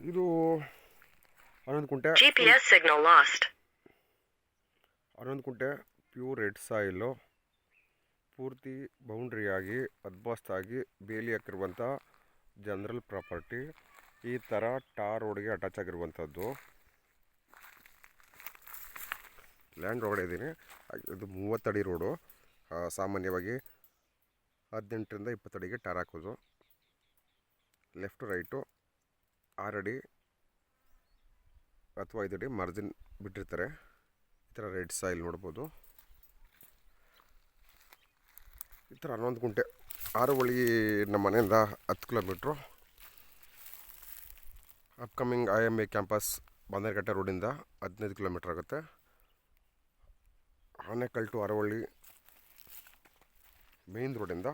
ಇದು ಹನ್ನೊಂದು ಕುಂಟೆ ಜಿಪಿಎಸ್ ಸಿಗ್ನಲ್ ಲಾಸ್ಟ್ ಹನ್ನೊಂದು ಕುಂಟೆ ಪ್ಯೂರ್ ರೆಡ್ ಸಾಯಿಲು ಪೂರ್ತಿ ಬೌಂಡ್ರಿಯಾಗಿ ಅದ್ಬಸ್ತಾಗಿ ಬೇಲಿ ಹಾಕಿರುವಂಥ ಜನರಲ್ ಪ್ರಾಪರ್ಟಿ ಈ ಥರ ಟಾರ್ ರೋಡ್ಗೆ ಅಟ್ಯಾಚ್ ಆಗಿರುವಂಥದ್ದು ಲ್ಯಾಂಡ್ ರೋಡ್ ಇದ್ದೀನಿ. ಇದು ಮೂವತ್ತಡಿ ರೋಡು ಸಾಮಾನ್ಯವಾಗಿ ಹದಿನೆಂಟರಿಂದ ಇಪ್ಪತ್ತಡಿಗೆ ಟಾರ್ ಹಾಕೋದು. ಲೆಫ್ಟ್ ರೈಟು ಆರಡಿ ಅಥವಾ ಐದಡಿ ಮಾರ್ಜಿನ್ ಬಿಟ್ಟಿರ್ತಾರೆ. ಈ ಥರ ರೆಡ್ ಸಾಯಿಲ್ ನೋಡ್ಬೋದು. ಈ ಥರ ಹನ್ನೊಂದು ಗುಂಟೆ ಆರುವಳಿ ನಮ್ಮ ಮನೆಯಿಂದ ಹತ್ತು kilometre. Upcoming I M A campus Bandaragatte ರೋಡಿಂದ ಹದಿನೈದು ಕಿಲೋಮೀಟ್ರ್ ಆಗುತ್ತೆ. ಆನೆಕಲ್ ಟು ಅರವಳ್ಳಿ ಮೇನ್ ರೋಡಿಂದ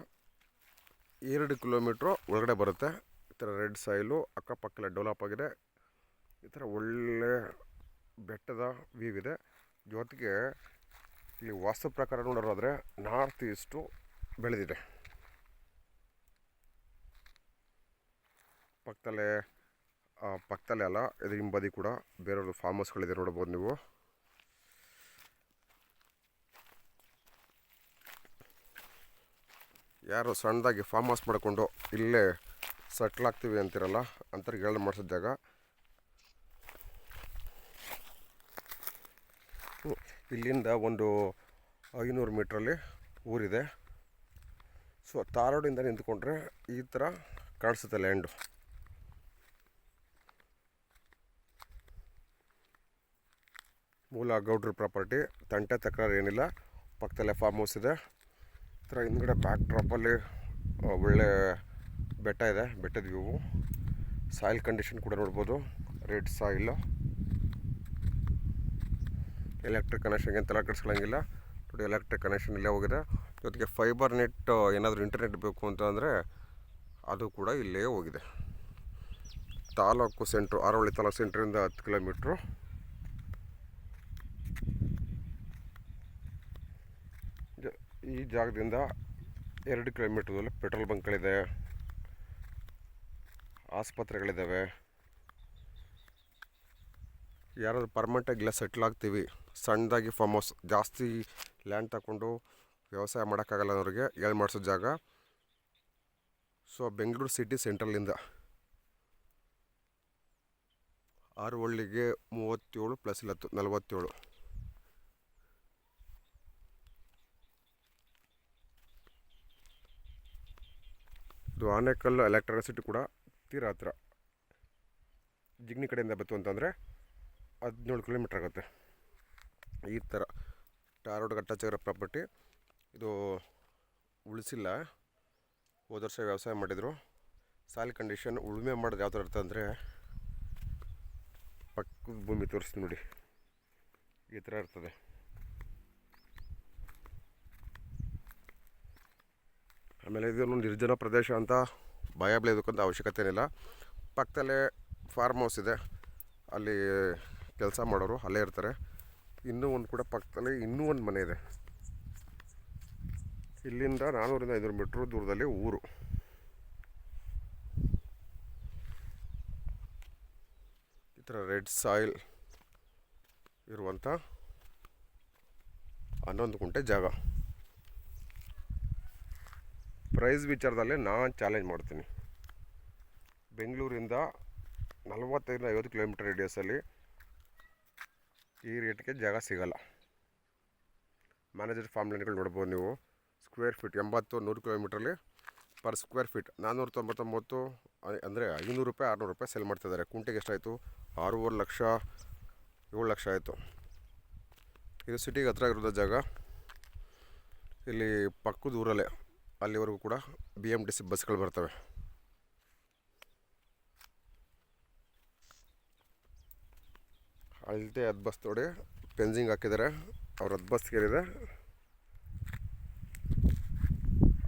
ಎರಡು ಕಿಲೋಮೀಟ್ರು ಒಳಗಡೆ ಬರುತ್ತೆ. ಈ ಥರ ರೆಡ್ ಸಾಯಿಲು ಅಕ್ಕಪಕ್ಕಲ್ಲ ಡೆವಲಪ್ ಆಗಿದೆ. ಈ ಥರ ಒಳ್ಳೆ ಬೆಟ್ಟದ ವ್ಯೂ ಇದೆ. ಜೊತೆಗೆ ಇಲ್ಲಿ ವಾಸ್ತು ಪ್ರಕಾರ ನೋಡೋದಾದರೆ ನಾರ್ತ್ ಈಸ್ಟು ಬೆಳೆದಿದೆ. ಪಕ್ಕದಲ್ಲೇ ಪಕ್ಕದಲ್ಲೇ ಅಲ್ಲ ಇದು ಹಿಂಬದಿ ಕೂಡ ಬೇರೆಯವ್ರದ್ದು ಫಾರ್ಮ್ ಹೌಸ್ಗಳಿದೆ ನೋಡ್ಬೋದು ನೀವು. ಯಾರು ಸಣ್ಣದಾಗಿ ಫಾರ್ಮ್ ಹೌಸ್ ಮಾಡಿಕೊಂಡು ಇಲ್ಲೇ ಸೆಟ್ಲ್ ಆಗ್ತೀವಿ ಅಂತಿರಲ್ಲ ಅಂತ ಹೇಳಿ ಮಾಡಿಸಿದಾಗ ಇಲ್ಲಿಂದ ಒಂದು ಐನೂರು ಮೀಟ್ರಲ್ಲಿ ಊರಿದೆ. ಸೊ, ತಾರೋಡಿಂದ ನಿಂತ್ಕೊಂಡ್ರೆ ಈ ಥರ ಕಾಣಿಸುತ್ತೆ ಲ್ಯಾಂಡು. ಮೂಲ ಗೌಡ್ರ ಪ್ರಾಪರ್ಟಿ, ತಂಟೆ ತಕರಾರು ಏನಿಲ್ಲ, ಪಕ್ಕದಲ್ಲೇ ಫಾರ್ಮ್ ಹೌಸ್ ಇದೆ. ಈ ಥರ ಹಿಂದ್ಗಡೆ ಬ್ಯಾಕ್ ಡ್ರಾಪಲ್ಲಿ ಒಳ್ಳೆ ಬೆಟ್ಟ ಇದೆ, ಬೆಟ್ಟದ ವ್ಯೂವು ಸಾಯಿಲ್ ಕಂಡೀಷನ್ ಕೂಡ ನೋಡ್ಬೋದು. ರೆಡ್ ಸಾಯಿಲು ಎಲೆಕ್ಟ್ರಿಕ್ ಕನೆಕ್ಷನ್ಗೆ ತಲೆ ಕಟ್ಸ್ಕೊಳ್ಳೋಂಗಿಲ್ಲ ನೋಡಿ ಎಲೆಕ್ಟ್ರಿಕ್ ಕನೆಕ್ಷನ್ ಇಲ್ಲೇ ಹೋಗಿದೆ. ಜೊತೆಗೆ ಫೈಬರ್ ನೆಟ್ ಏನಾದರೂ ಇಂಟರ್ನೆಟ್ ಬೇಕು ಅಂತಂದರೆ ಅದು ಕೂಡ ಇಲ್ಲೇ ಹೋಗಿದೆ. ತಾಲೂಕು ಸೆಂಟ್ರು ಆರೋಳಿ ತಾಲೂಕು ಸೆಂಟ್ರಿಂದ ಹತ್ತು ಕಿಲೋಮೀಟ್ರು ಈ ಜಾಗದಿಂದ ಎರಡು ಕಿಲೋಮೀಟ್ರದಲ್ಲಿ ಪೆಟ್ರೋಲ್ ಬಂಕ್ಗಳಿದೆ ಆಸ್ಪತ್ರೆಗಳಿದ್ದಾವೆ. ಯಾರಾದರೂ ಪರ್ಮನೆಂಟಾಗಿ ಇಲ್ಲ ಸೆಟ್ಲ್ ಆಗ್ತೀವಿ. ಸಣ್ಣದಾಗಿ ಫಾರ್ಮ್ ಹೌಸ್ ಜಾಸ್ತಿ ಲ್ಯಾಂಡ್ ತಗೊಂಡು ವ್ಯವಸಾಯ ಮಾಡೋಕ್ಕಾಗಲ್ಲ ಅವ್ರಿಗೆ ಹೇಳಿ ಮಾಡಿಸೋ ಜಾಗ. ಸೊ ಬೆಂಗಳೂರು ಸಿಟಿ ಸೆಂಟ್ರಲಿಂದ ಆರು ಒಳ್ಳಿಗೆ ಮೂವತ್ತೇಳು ಪ್ಲಸ್ ಇಲ್ಲತ್ತು, ನಲವತ್ತೇಳು. ಇದು ಆನೆಕಲ್ಲು ಎಲೆಕ್ಟ್ರಿಸಿಟಿ ಕೂಡ ತೀರಾ ಹತ್ರ. ಜಿಗ್ನಿ ಕಡೆಯಿಂದ ಬತ್ತು ಅಂತಂದರೆ ಹದಿನೇಳು ಕಿಲೋಮೀಟ್ರ್ ಆಗುತ್ತೆ. ಈ ಥರ ಟಾರ್ ರೋಡ್ ಪ್ರಾಪರ್ಟಿ. ಇದು ಉಳಿಸಿಲ್ಲ. ಹೋದ ವರ್ಷ ವ್ಯವಸಾಯ ಮಾಡಿದರು. ಸಾಲಿ ಕಂಡೀಷನ್ ಉಳುಮೆ ಮಾಡೋದು ಯಾವ ಥರ ಇರುತ್ತೆ ಅಂದರೆ ಪಕ್ಕದ ಭೂಮಿ ತೋರಿಸ್ತೀನಿ ನೋಡಿ. ಈ ಥರ ಇರ್ತದೆ. ಆಮೇಲೆ ಇದೊಂದು ನಿರ್ಜನ ಪ್ರದೇಶ ಅಂತ ಭಯ ಬೀಳೋದಕ್ಕೊಂದು ಅವಶ್ಯಕತೆ ಏನಿಲ್ಲ. ಪಕ್ಕದಲ್ಲೇ ಫಾರ್ಮ್ ಹೌಸ್ ಇದೆ. ಅಲ್ಲಿ ಕೆಲಸ ಮಾಡೋರು ಅಲ್ಲೇ ಇರ್ತಾರೆ. ಇನ್ನೂ ಒಂದು ಕೂಡ ಪಕ್ಕದಲ್ಲಿ ಇನ್ನೂ ಒಂದು ಮನೆ ಇದೆ. ಇಲ್ಲಿಂದ ನಾನ್ನೂರಿಂದ ಐನೂರು ಮೀಟ್ರ್ ದೂರದಲ್ಲಿ ಊರು. ಈ ಥರ ರೆಡ್ ಸಾಯಿಲ್ ಇರುವಂಥ ಹನ್ನೊಂದು ಗುಂಟೆ ಜಾಗ. ಪ್ರೈಸ್ ವಿಚಾರದಲ್ಲಿ ನಾನು ಚಾಲೆಂಜ್ ಮಾಡ್ತೀನಿ. ಬೆಂಗಳೂರಿಂದ ನಲವತ್ತೈದು ಐವತ್ತು ಕಿಲೋಮೀಟರ್ ರೇಡಿಯಸಲ್ಲಿ ಈ ರೇಟ್ಗೆ ಜಾಗ ಸಿಗಲ್ಲ. ಮ್ಯಾನೇಜರ್ ಫಾರ್ಮ್ ಲೈನ್ಗಳು ನೋಡ್ಬೋದು ನೀವು. ಸ್ಕ್ವೇರ್ ಫೀಟ್ ಎಂಬತ್ತು, ನೂರು ಕಿಲೋಮೀಟ್ರಲ್ಲಿ ಪರ್ ಸ್ಕ್ವೇರ್ ಫೀಟ್ ನಾನ್ನೂರ ತೊಂಬತ್ತೊಂಬತ್ತು ಅಂದರೆ ಐನೂರು ರೂಪಾಯಿ, ಆರುನೂರು ರೂಪಾಯಿ ಸೆಲ್ ಮಾಡ್ತಿದ್ದಾರೆ ಕುಂಟೆಗೆ ಎಷ್ಟಾಯಿತು? ಆರೂವರೆ ಲಕ್ಷ, ಏಳು ಲಕ್ಷ ಆಯಿತು. ಇದು ಸಿಟಿಗೆ ಹತ್ರ ಇರೋದ ಜಾಗ. ಇಲ್ಲಿ ಪಕ್ಕದ ಊರಲ್ಲೇ. ಅಲ್ಲಿವರೆಗೂ ಕೂಡ ಬಿ ಎಂ ಟಿ ಸಿ ಬಸ್ಗಳು ಬರ್ತವೆ. ಅಳತೆ ಅದು ಬಸ್ ನೋಡಿ, ಪೆನ್ಸಿಂಗ್ ಹಾಕಿದ್ದಾರೆ. ಅವ್ರ ಅದು ಬಸ್ ಏನಿದೆ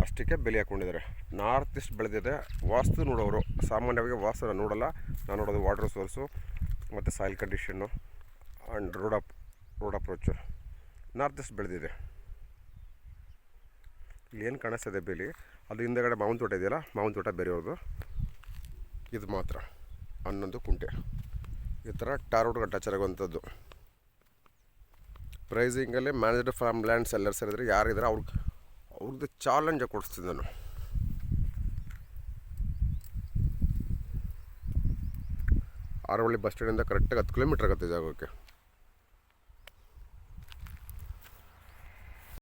ಅಷ್ಟಕ್ಕೆ ಬೆಲೆ ಹಾಕ್ಕೊಂಡಿದ್ದಾರೆ ನಾರ್ತ್ ಈಸ್ಟ್ ಬೆಳೆದಿದೆ. ವಾಸ್ತು ನೋಡೋರು, ಸಾಮಾನ್ಯವಾಗಿ ವಾಸ್ತು ನಾನು ನೋಡಲ್ಲ. ನಾನು ನೋಡೋದು ವಾಟರ್ ಸೋರ್ಸು, ಮತ್ತು soil condition and road up, road approach. North east ಬೆಳೆದಿದೆ. ಇಲ್ಲಿ ಏನು ಕಾಣಿಸ್ತದೆ ಬೇಲಿ ಅದು ಹಿಂದೆಗಡೆ ಮಾವಿನ ತೋಟ ಇದೆಯಲ್ಲ, ಮಾವಿನ ತೋಟ ಬೇರೆಯವ್ರದ್ದು ಇದು ಮಾತ್ರ, ಹನ್ನೊಂದು ಕುಂಟೆ. ಈ ಥರ ಟಾರ್ ರೋಡ್ ಅಟ್ಯಾಚ್ ಆಗುವಂಥದ್ದು ಪ್ರೈಸಿಂಗಲ್ಲಿ ಮ್ಯಾನೇಜ್ಡ್ ಫಾರ್ಮ್ ಲ್ಯಾಂಡ್ ಸೆಲ್ಲರ್ಸ್ ಇದ್ರೆ ಯಾರಿದ್ರೆ ಅವ್ರಿಗೆ ಅವ್ರದ್ದು ಚಾಲೆಂಜ್ ಕೊಡಿಸ್ತೀನಿ ನಾನು. ಆರವಳ್ಳಿ ಬಸ್ ಸ್ಟ್ಯಾಂಡಿಂದ ಕರೆಕ್ಟಾಗಿ ಹತ್ತು ಕಿಲೋಮೀಟ್ರ್ ಆಗುತ್ತೆ ಜಾಗಕ್ಕೆ.